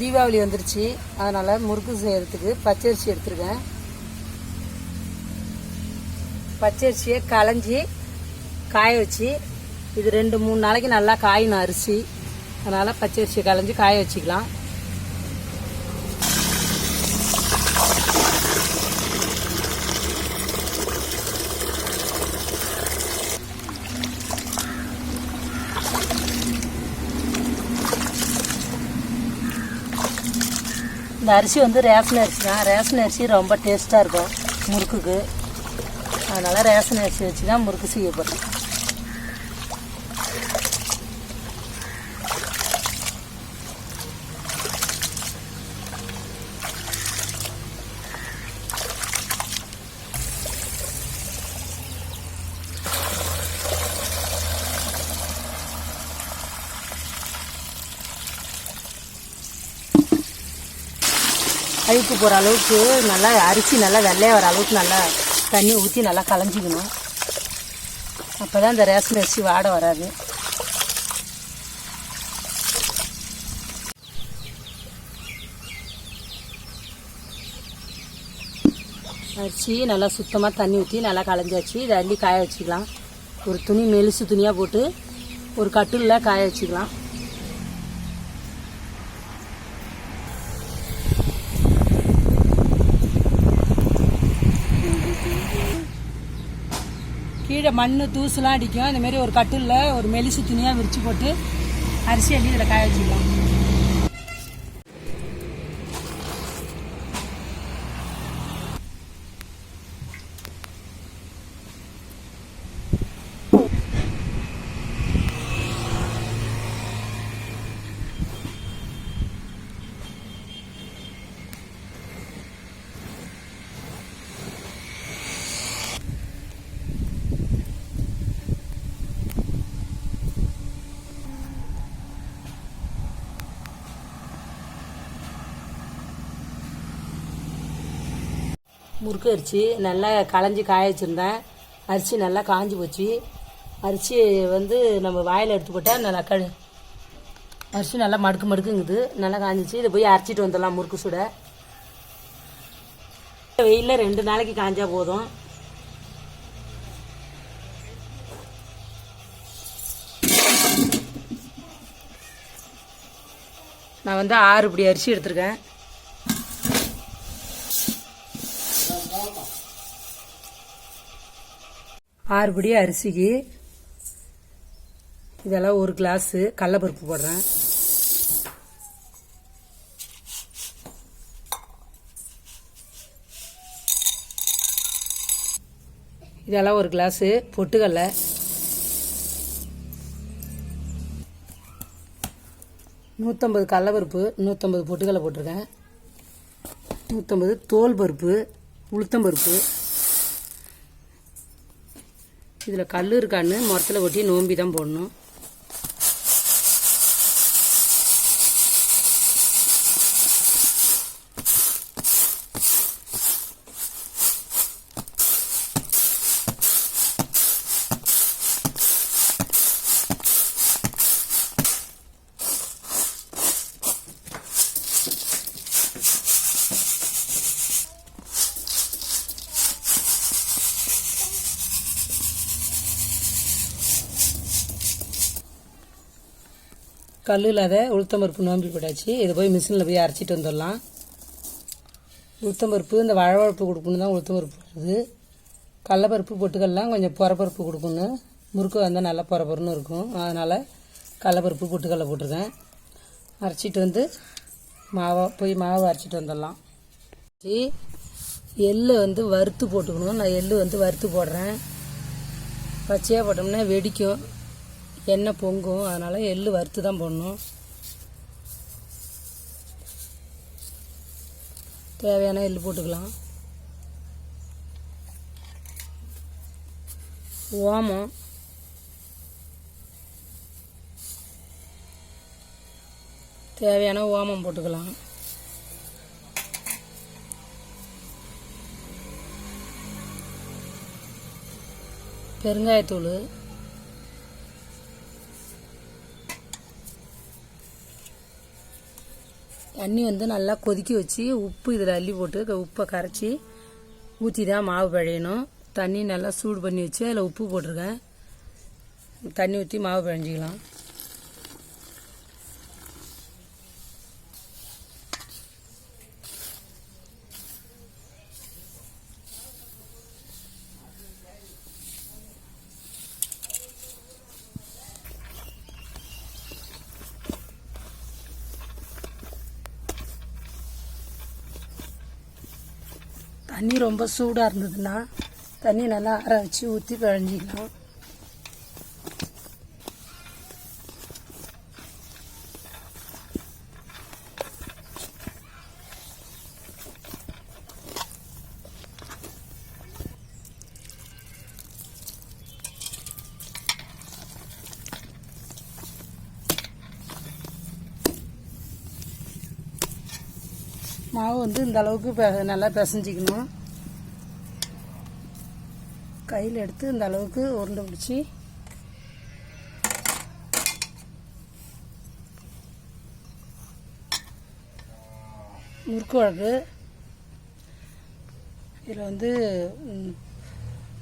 தீபாவளி வந்துருச்சு. அதனால் முறுக்கு செய்கிறதுக்கு பச்சரிசி எடுத்துருக்கேன். பச்சரிசியை களைஞ்சி காய வச்சு இது ரெண்டு மூணு நாளைக்கு நல்லா காயணும் அரிசி. அதனால் பச்சரிசியை களைஞ்சி காய வச்சுக்கலாம். இந்த அரிசி வந்து ரேஷன் அரிசி தான். ரேஷன் அரிசி ரொம்ப டேஸ்ட்டாக இருக்கும் முறுக்குக்கு. அதனால் ரேஷன் அரிசி வச்சு தான் முறுக்கு செய்யப்படும். அழுக்கு போகிற அளவுக்கு நல்லா அரிசி நல்லா வெள்ளையாக வர அளவுக்கு நல்லா தண்ணி ஊற்றி நல்லா கலைஞ்சிக்கணும். அப்போ தான் இந்த ரேஷன் அரிசி வாட வராது. அரிசி நல்லா சுத்தமாக தண்ணி ஊற்றி நல்லா களைஞ்சாச்சு இதை அள்ளி காய வச்சுக்கலாம். ஒரு துணி மெலுசு துணியாக போட்டு ஒரு கட்டிலில் காய வச்சுக்கலாம். கீழே மண் தூசுலாம் அடிக்கும். இந்த மாதிரி ஒரு கட்டிலில் ஒரு மெலிசு துணியாக விரிச்சு போட்டு அரிசி அள்ளி இதில் காய வச்சுக்கலாம். முறுக்கு அரிசி நல்லா களைஞ்சி காய வச்சுருந்தேன். அரிசி நல்லா காஞ்சி போச்சு. அரிசி வந்து நம்ம வாயில் எடுத்து போட்டால் நல்லா க அரிசி நல்லா மடுக்கு மடுக்குங்குது. நல்லா காஞ்சிச்சு. இதை போய் அரைச்சிட்டு வந்துடலாம் முறுக்கு சுட. வெயிலில் ரெண்டு நாளைக்கு காஞ்சா போதும். நான் வந்து ஆறு இப்படி அரிசி எடுத்திருக்கேன். ஆறுபடி அரிசிக்கு. இதெல்லாம் ஒரு கிளாஸு கடலப்பருப்பு போடுறேன். இதெல்லாம் ஒரு கிளாஸு பொட்டுக்கடலை. நூற்றம்பது கடலப்பருப்பு நூற்றம்பது பொட்டுக்கடலை போட்டிருக்கேன். நூற்றம்பது தோல் பருப்பு உளுத்தம்பருப்பு இதில் கல் இருக்கான்னு மரத்தில் கொட்டி நோம்பி தான் போடணும். கல் இல்லாத உளுத்தம்பருப்பு நோம்பி போட்டாச்சு. இதை போய் மிஷினில் போய் அரைச்சிட்டு வந்துடலாம். உளுத்தம்பருப்பு இந்த வழவழப்பு கொடுக்கணும் தான் உளுத்தம்பருப்பு வருது. கடலப்பருப்பு பொட்டுக்கல்லாம் கொஞ்சம் புறப்பருப்பு கொடுக்கணும். முறுக்கு வந்தால் நல்லா புறப்பருன்னு இருக்கும். அதனால் கடலப்பருப்பு பொட்டுக்கடலை போட்டிருக்கேன். அரைச்சிட்டு வந்து மாவை போய் மாவை அரைச்சிட்டு வந்துடலாம். எள்ளு வந்து வறுத்து போட்டுக்கணும். நான் எள்ளு வந்து வறுத்து போடுறேன். பச்சையாக போட்டோம்னா வெடிக்கும். எண்ணெய் பொங்கும். அதனால் எள்ளு வறுத்து தான் போடணும். தேவையான எள்ளு போட்டுக்கலாம். ஓமம். தேவையான ஓமம் போட்டுக்கலாம். பெருங்காயத்தூள். தண்ணி வந்து நல்லா கொதிக்க வச்சு உப்பு இதில் அள்ளி போட்டு உப்பை கரைச்சி ஊற்றி தான் மாவு பிழையணும். தண்ணி நல்லா சூடு பண்ணி வச்சு அதில் உப்பு போட்டிருக்கேன். தண்ணி ஊற்றி மாவு பிழைஞ்சிக்கலாம். தண்ணி ரொம்ப சூடாக இருந்ததுன்னா தண்ணி நல்லா ஆற வச்சு ஊற்றி பிழைஞ்சிக்கலாம் மாவு வந்து இந்த அளவுக்கு பெ- நல்லா பிசைஞ்சிக்கணும். கையில் எடுத்து இந்த அளவுக்கு உருண்டை பிடிச்சி. முறுக்கு வழக்கு இதில் வந்து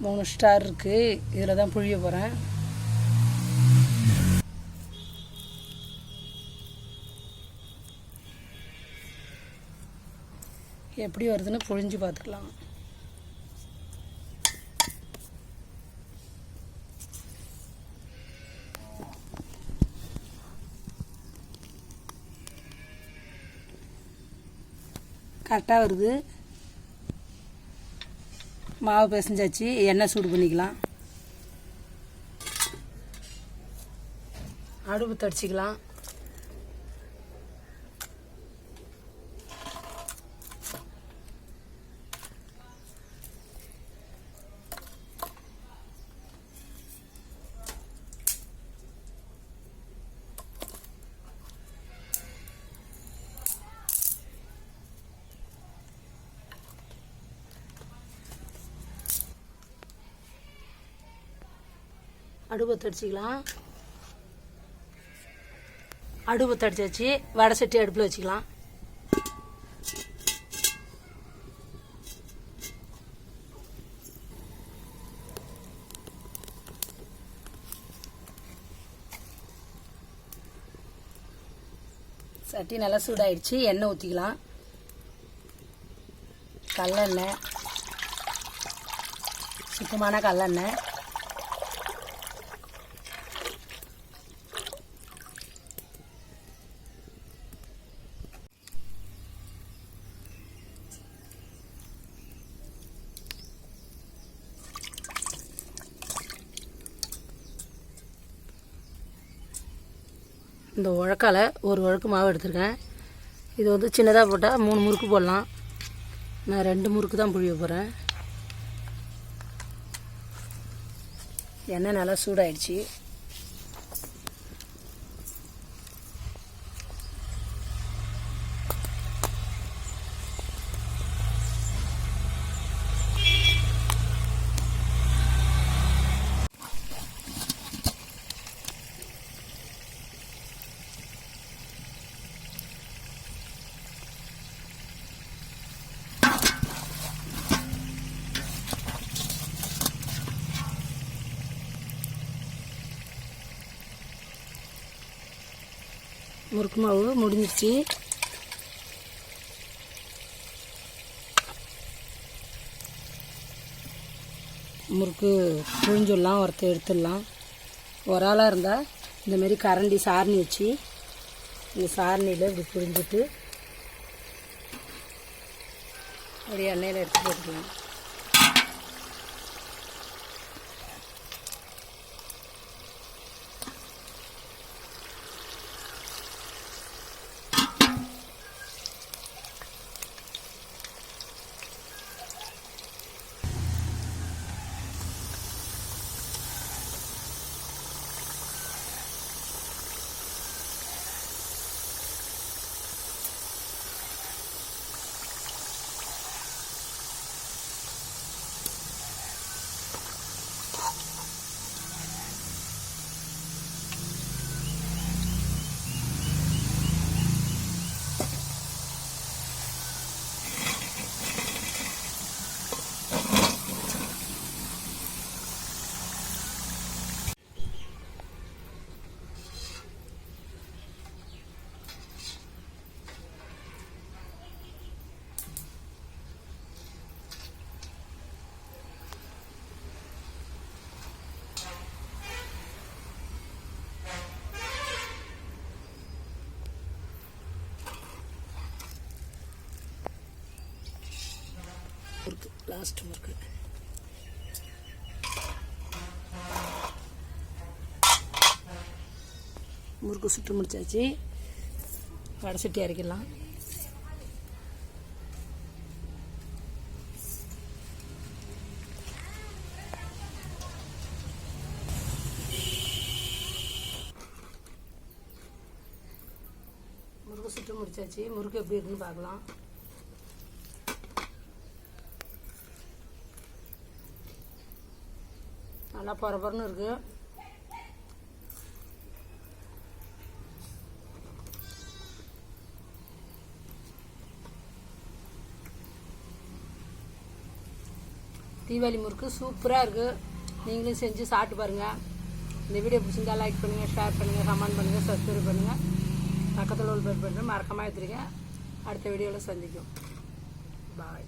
மூணு ஸ்டார் இருக்குது இதில் தான் புழிய போகிறேன் எப்படி வருதுன்னு புழிஞ்சு பார்த்துக்கலாம். கரெக்டாக வருது. மாவு பிசைஞ்சாச்சு எண்ணெய் சூடு பண்ணிக்கலாம். அடுப்பு தடிச்சிக்கலாம். அடுப்பை தடிச்சிக்கலாம் அடுப்பை தடிச்சாச்சு வடை சட்டி அடுப்பில் வச்சுக்கலாம். சட்டி நல்லா சூடாயிடுச்சு எண்ணெய் ஊற்றிக்கலாம் கல்லெண்ணெய். சுத்தமான கல்லெண்ணெய். இந்த உழக்கால் ஒரு உழக்கு மாவு எடுத்திருக்கேன். இது வந்து சின்னதாக போட்டால் மூணு முறுக்கு போடலாம். நான் ரெண்டு முறுக்கு தான் புழிய போகிறேன் எண்ணெய் நல்லா சூடாயிடுச்சு. முறுக்கு மாவு முடிஞ்சிருச்சு. முறுக்கு புழிஞ்சிடலாம் ஒருத்த எடுத்துடலாம். ஒரு ஆளாக இருந்தால் இந்தமாரி கரண்டி சாரணி வச்சு இந்த சாரணியில் இப்படி புழிஞ்சிட்டு அப்படியே எண்ணெயில் எடுத்து போட்டுக்கலாம். லாஸ்ட் முறுக்கு முறுக்கு சுட்டு முடிச்சாச்சு. வடை சட்டி அரைக்கலாம். முறுக்கு சுட்டு முடிச்சாச்சு. முறுக்கு எப்படி இருக்குன்னு பார்க்கலாம். நல்லா பரபரன்னு இருக்கு. தீபாவளி முறுக்கு சூப்பராக இருக்குது நீங்களும் செஞ்சு சாப்பிட்டு பாருங்கள் இந்த வீடியோ பிடிச்சிருந்தா லைக் பண்ணுங்கள் ஷேர் பண்ணுங்கள் கமெண்ட் பண்ணுங்கள் சப்ஸ்கிரைப் பண்ணுங்கள் பக்கத்தில் உள்ள பேர் பண்ணுறேன் மறக்காமல் எடுத்துருக்கேன் அடுத்த வீடியோவில் சந்திக்கும். பாய்